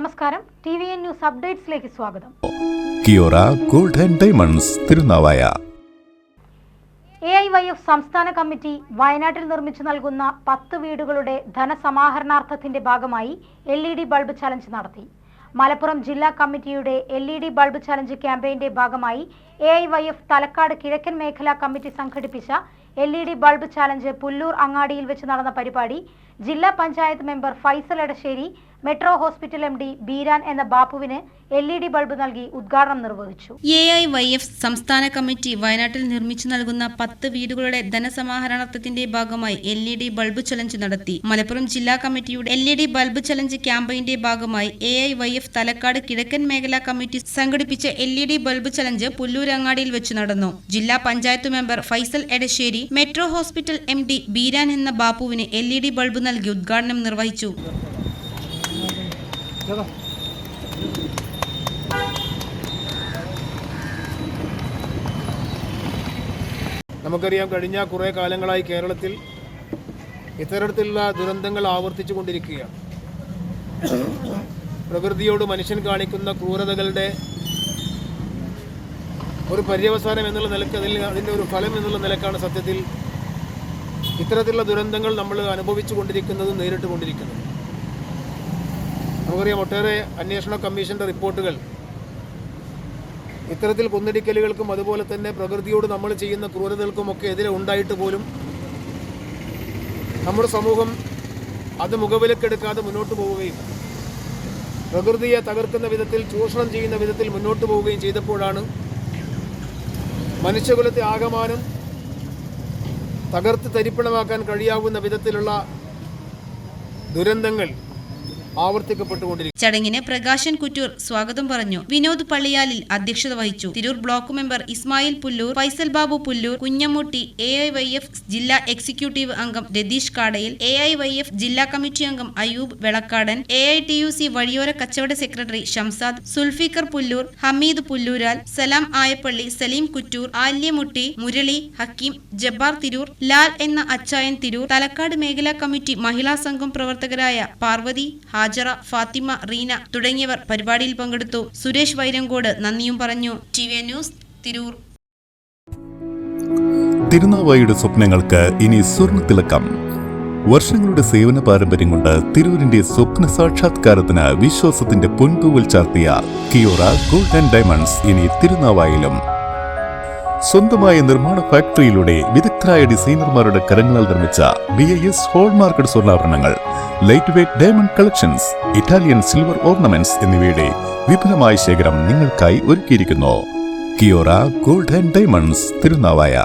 നമസ്കാരം. T V N news അപ്ഡേറ്റ്സിലേക്ക് സ്വാഗതം. Kiyora gold and diamonds Thirunavaya. A I Y F സംസ്ഥാന committee വയനാട്ടിൽ നിർമ്മിച്ചു നൽകുന്ന പത്ത് വീടുകളുടെ ധനസമാഹരണാർത്ഥത്തിന്റെ ഭാഗമായി L E D bulb challenge നടത്തി. മലപ്പുറം ജില്ലാ കമ്മിറ്റിയുടെ L E D bulb challenge ക്യാമ്പയിന്റെ ഭാഗമായി A I Y F Thalakkad കിഴക്കൻ മേഖലാ കമ്മിറ്റി സംഘടിപ്പിച്ച L E D bulb challenge Pullur അങ്ങാടിയിൽ വെച്ച് നടന്ന പരിപാടി ജില്ലാ panchayat member Faisal Edassery metro hospital M D Beeran എന്ന ബാപ്പുവിന് എൽ ഇ ഡി ബൾബ് നൽകി ഉദ്ഘാടനം നിർവഹിച്ചു. എ ഐ വൈ എഫ് സംസ്ഥാന കമ്മിറ്റി വയനാട്ടിൽ നിർമ്മിച്ചു നൽകുന്ന പത്ത് വീടുകളുടെ ധനസമാഹരണത്തിന്റെ ഭാഗമായി L E D bulb challenge നടത്തി. മലപ്പുറം ജില്ലാ കമ്മിറ്റിയുടെ L E D bulb challenge ക്യാമ്പയിന്റെ ഭാഗമായി A I Y F Thalakkad കിഴക്കൻ മേഖലാ കമ്മിറ്റി സംഘടിപ്പിച്ച L E D bulb challenge പുല്ലൂരങ്ങാടിയിൽ വെച്ച് നടന്നു. ജില്ലാ panchayat member Faisal Edassery metro hospital M D Beeran എന്ന ബാപ്പുവിന് എൽ ഇ ഡി ബൾബ് നൽകി ഉദ്ഘാടനം നിർവഹിച്ചു. നമുക്കറിയാം കഴിഞ്ഞ കുറേ കാലങ്ങളായി കേരളത്തിൽ ഇത്തരത്തിലുള്ള ദുരന്തങ്ങൾ ആവർത്തിച്ചു കൊണ്ടിരിക്കുകയാണ്. പ്രകൃതിയോട് മനുഷ്യൻ കാണിക്കുന്ന ക്രൂരതകളുടെ ഒരു പര്യവസാനം എന്നുള്ള നിലയ്ക്ക് അതിൽ അതിന്റെ ഒരു ഫലം എന്നുള്ള നിലക്കാണ് സത്യത്തിൽ ഇത്തരത്തിലുള്ള ദുരന്തങ്ങൾ നമ്മൾ അനുഭവിച്ചു കൊണ്ടിരിക്കുന്നതും നേരിട്ട് കൊണ്ടിരിക്കുന്നത്. നമുക്കറിയാം ഒട്ടേറെ അന്വേഷണ കമ്മീഷന്റെ റിപ്പോർട്ടുകൾ. ഇത്തരത്തിൽ കുന്നിടിക്കലുകൾക്കും അതുപോലെ തന്നെ പ്രകൃതിയോട് നമ്മൾ ചെയ്യുന്ന ക്രൂരതകൾക്കുമൊക്കെ എതിരെ ഉണ്ടായിട്ട് പോലും നമ്മുടെ സമൂഹം അത് മുഖവിലക്കെടുക്കാതെ മുന്നോട്ട് പോവുകയും പ്രകൃതിയെ തകർക്കുന്ന വിധത്തിൽ ചൂഷണം ചെയ്യുന്ന വിധത്തിൽ മുന്നോട്ട് പോവുകയും ചെയ്തപ്പോഴാണ് മനുഷ്യകുലത്തെ ആകമാനം തകർത്ത് തരിപ്പണമാക്കാൻ കഴിയാവുന്ന വിധത്തിലുള്ള ദുരന്തങ്ങൾ ആവർത്തിക്കപ്പെട്ടുകൊണ്ടിരിക്കും ചടങ്ങിന് പ്രകാശൻ കുറ്റൂർ സ്വാഗതം പറഞ്ഞു. വിനോദ് പള്ളിയാലിൽ അധ്യക്ഷത വഹിച്ചു. Tirur block member Ismail Pullur Faisal Babu Pullur Kunhammutty A I Y F ജില്ലാ എക്സിക്യൂട്ടീവ് അംഗം Ratheesh Kadayil A I Y F ജില്ലാ കമ്മിറ്റി അംഗം Ayoob Velakkadan A I T U C വഴിയോര കച്ചവട സെക്രട്ടറി ഷംസാദ് സുൽഫിക്കർ പുല്ലൂർ ഹമീദ് പുല്ലൂരാൽ സലാം ആയപ്പള്ളി സലീം കുറ്റൂർ ആല്യമുട്ടി മുരളി ഹക്കീം ജബ്ബാർ തിരൂർ ലാൽ എന്ന അച്ചായൻ തിരൂർ തലക്കാട് മേഖലാ കമ്മിറ്റി മഹിളാ സംഘം പ്രവർത്തകരായ പാർവതി ഹാജറ ഫാത്തിമ റീന തുടങ്ങിയവർ പരിപാടിയിൽ പങ്കെടുത്തു. സുരേഷ് വൈരങ്കോട് നന്ദിയും പറഞ്ഞു. T V news Tirur. തിരുനാവായയുടെ സ്വപ്നങ്ങൾക്ക് ഇനി സ്വർണ തിളക്കം വർഷങ്ങളുടെ സേവന പാരമ്പര്യം കൊണ്ട് തിരൂരിന്റെ സ്വപ്ന സാക്ഷാത്കാരത്തിന് വിശ്വാസത്തിന്റെ പൊൻതൂവൽ ചാർത്തിയ കിയോറ ഗോൾഡ് ആൻഡ് ഡയമണ്ട്സ് ഇനി തിരുനാവായിലും. സ്വന്തമായ നിർമ്മാണ ഫാക്ടറിയിലൂടെ വിദഗ്ധരായ ഡിസൈനർമാരുടെ കരങ്ങളാൽ നിർമ്മിച്ച B I S hallmarked സ്വർണാഭരണങ്ങൾ. Light weight diamond collections Italian silver ornaments എന്നിവയുടെ വിപുലമായ ശേഖരം നിങ്ങൾക്കായി ഒരുക്കിയിരിക്കുന്നു. Kiyora gold and diamonds Thirunavaya.